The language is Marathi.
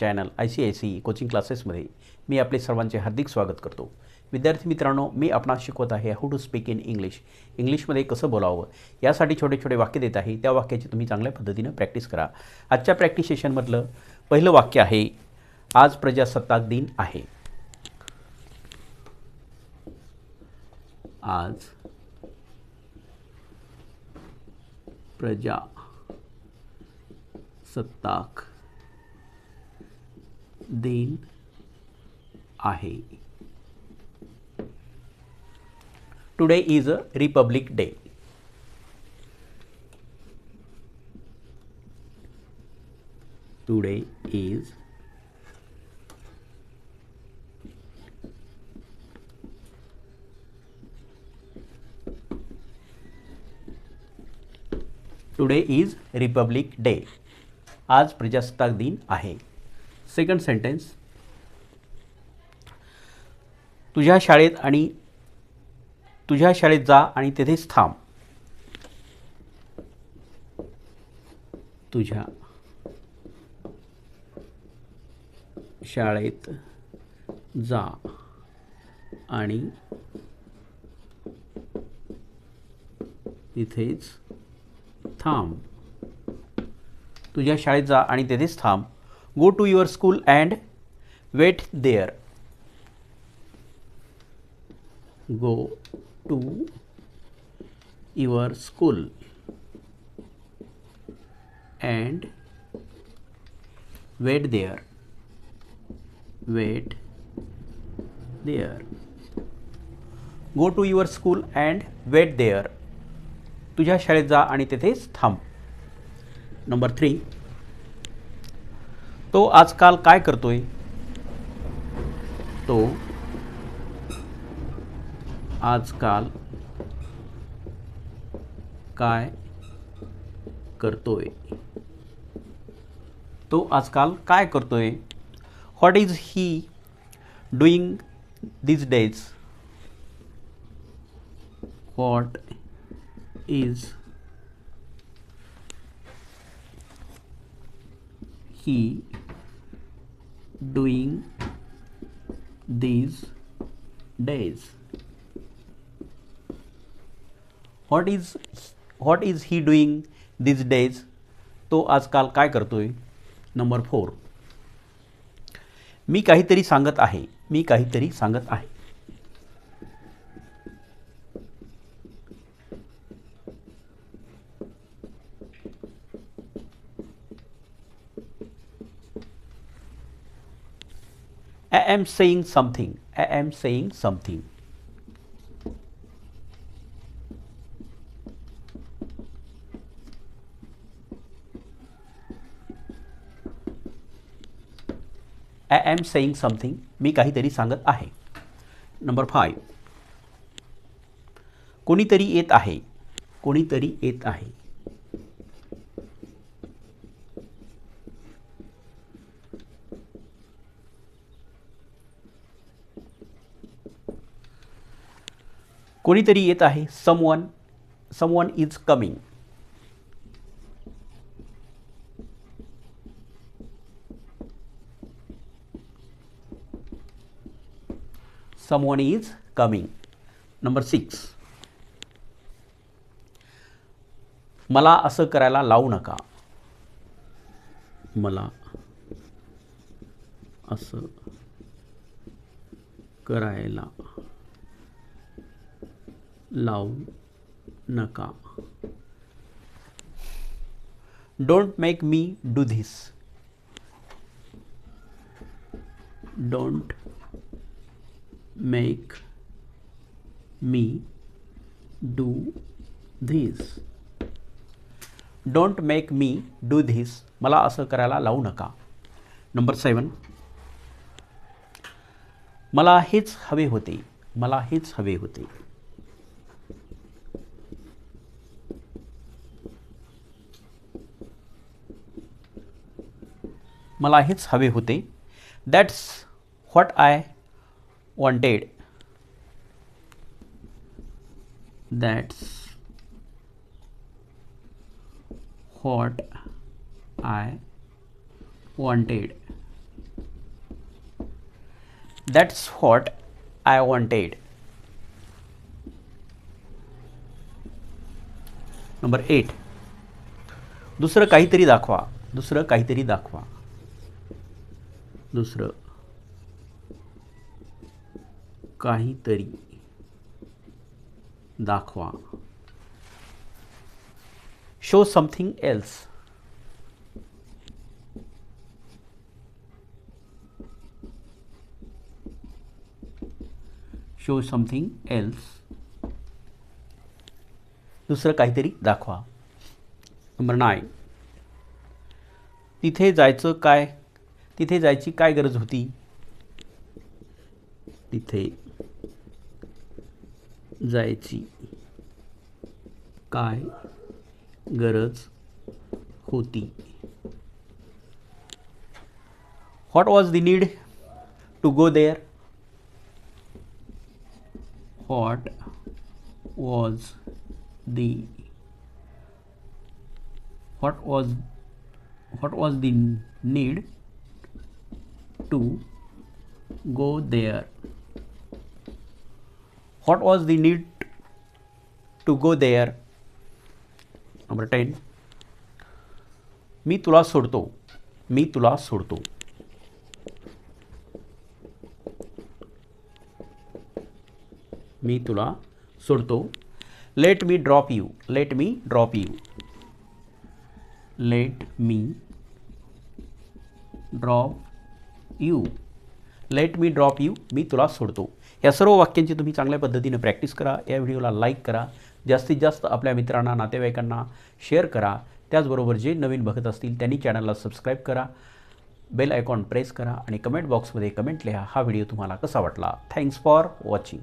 Channel I C I C coaching क्लासेसमध्ये मी आपले सर्वांचे हार्दिक स्वागत करतो. विद्यार्थी मित्रांनो मी आपणास शिकवत आहे how to speak in English इंग्लिशमध्ये कसं बोलावं यासाठी छोटे छोटे वाक्य देत आहे. त्या वाक्याची तुम्ही चांगल्या पद्धतीनं प्रॅक्टिस करा. आजच्या प्रॅक्टिस सेशनमधलं पहिलं वाक्य आहे आज प्रजासत्ताक दिन आहे. आज प्रजा सत्ताक दिन आहे. Today is a republic day today is today is republic day आज प्रजासत्ताक दिन आहे. Second sentence. तुझ्या शाळेत आणि तुझ्या शाळेत जा आणि तेथेच थांब. तुझ्या शाळेत जा आणि तिथेच थांब. तुझ्या शाळेत जा आणि तेथेच थांब. Go to your school and wait there go to your school and wait there wait there go to your school and wait there तुझ्या शाळेत जा आणि तेथेच थांब. नंबर थ्री तो आजकाल काय करतोय? तो आजकाल काय करतोय? तो आजकाल काय करतोय? What is he doing this days what is he doing these days what is what is he doing these days तो आजकाल काय करतोय नंबर फोर मी काहीतरी सांगत आहे मी काहीतरी सांगत आहे am saying something. I am saying something. I am saying something. मी काहीतरी सांगत आहे नंबर फाय कोणीतरी येत आहे कोणीतरी येत आहे कोणीतरी येत आहे. Someone someone is coming someone is coming number six मला असं करायला लावू नका. मला असं करायला लावू नका. Don't make me do this don't make me do this don't make me do this मला असं करायला लावू नका. नंबर सेवन मला हेच हवे होते. मला हेच हवे होते. मला हेच हवे होते. That's what I wanted that's what I wanted that's what I wanted number eight दुसरं काहीतरी दाखवा. दुसरं काहीतरी दाखवा. दुसरं. काहीतरी दाखवा. Show something else show something else दुसरं काहीतरी दाखवा. नंबर नाईन तिथे जायचं काय? तिथे जायची काय गरज होती? तिथे जायची काय गरज होती? What was the need to go there what was the what was what was the need to go there. What was the need to go there? Number 10 मी तुला सोडतो. मी तुला सोडतो. मी तुला सोडतो. Let me drop you let me drop you let me drop you let me drop you मी तुला सोडतो. या सर्व वाक्यांची तुम्ही चांगल्या पद्धतीने प्रॅक्टिस करा. या व्हिडिओला लाईक करा. जास्तीत जास्त आपल्या मित्रांना नातेवाईकांना शेअर करा. त्याचबरोबर जे नवीन बघत असतील त्यांनी चॅनलला सबस्क्राईब करा. बेल आयकॉन प्रेस करा आणि कमेंट बॉक्समध्ये कमेंट लिहा. हा व्हिडिओ तुम्हाला कसा वाटला? Thanks for watching